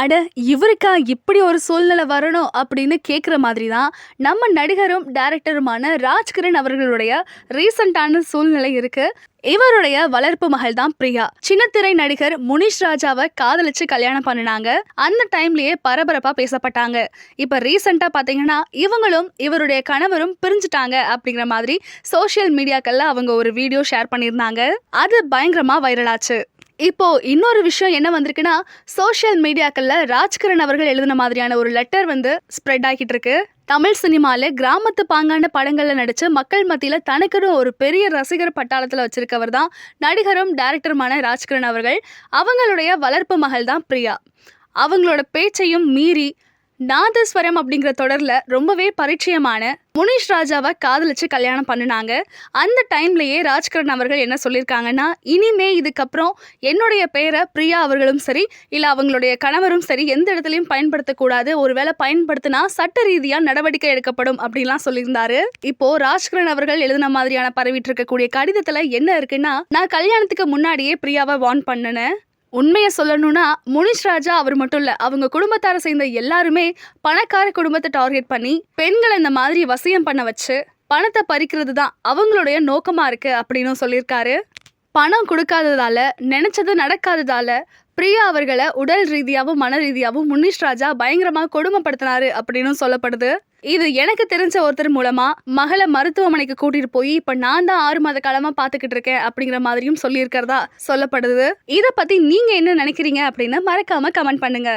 அட இவருக்கா இப்படி ஒரு சூழ்நிலை வரணும் அப்படின்னு கேட்குற மாதிரி தான் நம்ம நடிகரும் டேரக்டருமான ராஜ்கிரண் அவர்களுடைய ரீசண்டான சூழ்நிலை இருக்கு. இவருடைய வளர்ப்பு மகள் தான் பிரியா. சின்னத்திரை நடிகர் முனிஷ் ராஜாவை காதலிச்சு கல்யாணம் பண்ணினாங்க. அந்த டைம்லயே பரபரப்பா பேசப்பட்டாங்க. இப்ப ரீசெண்டா பாத்தீங்கன்னா இவங்களும் இவருடைய கணவரும் பிரிஞ்சுட்டாங்க அப்படிங்கிற மாதிரி சோஷியல் மீடியாக்கள்ல அவங்க ஒரு வீடியோ ஷேர் பண்ணியிருந்தாங்க. அது பயங்கரமா வைரலாச்சு இப்போ இன்னொரு விஷயம் என்ன வந்திருக்குன்னா சோஷியல் மீடியாக்கள்ல ராஜ்கிரண் அவர்கள் எழுதின மாதிரியான ஒரு லெட்டர் வந்து ஸ்ப்ரெட் ஆகிட்டு இருக்கு தமிழ் சினிமால கிராமத்து பாங்கான படங்கள்ல நடிச்சு மக்கள் மத்தியில தனக்குன்னு ஒரு பெரிய ரசிகர் பட்டாளத்துல வச்சிருக்கவர் தான் நடிகரும் டைரக்டருமான ராஜ்கிரண் அவர்கள். அவங்களுடைய வளர்ப்பு மகள் தான் பிரியா. அவங்களோட பேச்சையும் மீறி நாதஸ்வரம் அப்படிங்கிற தொடர்ல ரொம்பவே பரிச்சயமான முனிஷ் ராஜாவை காதலிச்சு கல்யாணம் பண்ணினாங்க. அந்த டைம்லயே ராஜ்கிரண் அவர்கள் என்ன சொல்லியிருக்காங்கன்னா இனிமே இதுக்கப்புறம் என்னுடைய பெயரை பிரியா அவர்களும் சரி இல்லை அவங்களுடைய கணவரும் சரி எந்த இடத்துலையும் பயன்படுத்தக்கூடாது. ஒருவேளை பயன்படுத்தினா சட்ட ரீதியாக நடவடிக்கை எடுக்கப்படும் அப்படின்லாம் சொல்லியிருந்தாரு. இப்போ ராஜ்கரன் அவர்கள் எழுதின மாதிரியான பரவிட்டு இருக்கக்கூடிய கடிதத்தில் என்ன இருக்குன்னா நான் கல்யாணத்துக்கு முன்னாடியே பிரியாவை வார்ன் பண்ணினேன். உண்மையை சொல்லணும்னா முனிஷ் ராஜா அவர் மட்டும் இல்லை அவங்க குடும்பத்தாரை சேர்ந்த எல்லாருமே பணக்கார குடும்பத்தை டார்கெட் பண்ணி பெண்களை இந்த மாதிரி வசியம் பண்ண வச்சு பணத்தை பறிக்கிறது தான் அவங்களுடைய நோக்கமா இருக்கு அப்படின்னு சொல்லியிருக்காரு. பணம் கொடுக்காததால நினைச்சது நடக்காததால பிரியா அவர்களை உடல் ரீதியாகவும் மன ரீதியாகவும் முனிஷ் ராஜா பயங்கரமாக கொடுமைப்படுத்தினாரு அப்படின்னு சொல்லப்படுது. இது எனக்கு தெரிஞ்ச ஒருத்தர் மூலமா மகளை மருத்துவமனைக்கு கூட்டிட்டு போய் இப்ப நான் தான் ஆறு மாத காலமா பாத்துக்கிட்டு இருக்கேன் அப்படிங்கிற மாதிரியும் சொல்லியிருக்கிறதா சொல்லப்படுது. இத பத்தி நீங்க என்ன நினைக்கிறீங்க அப்படின்னு மறக்காம கமெண்ட் பண்ணுங்க.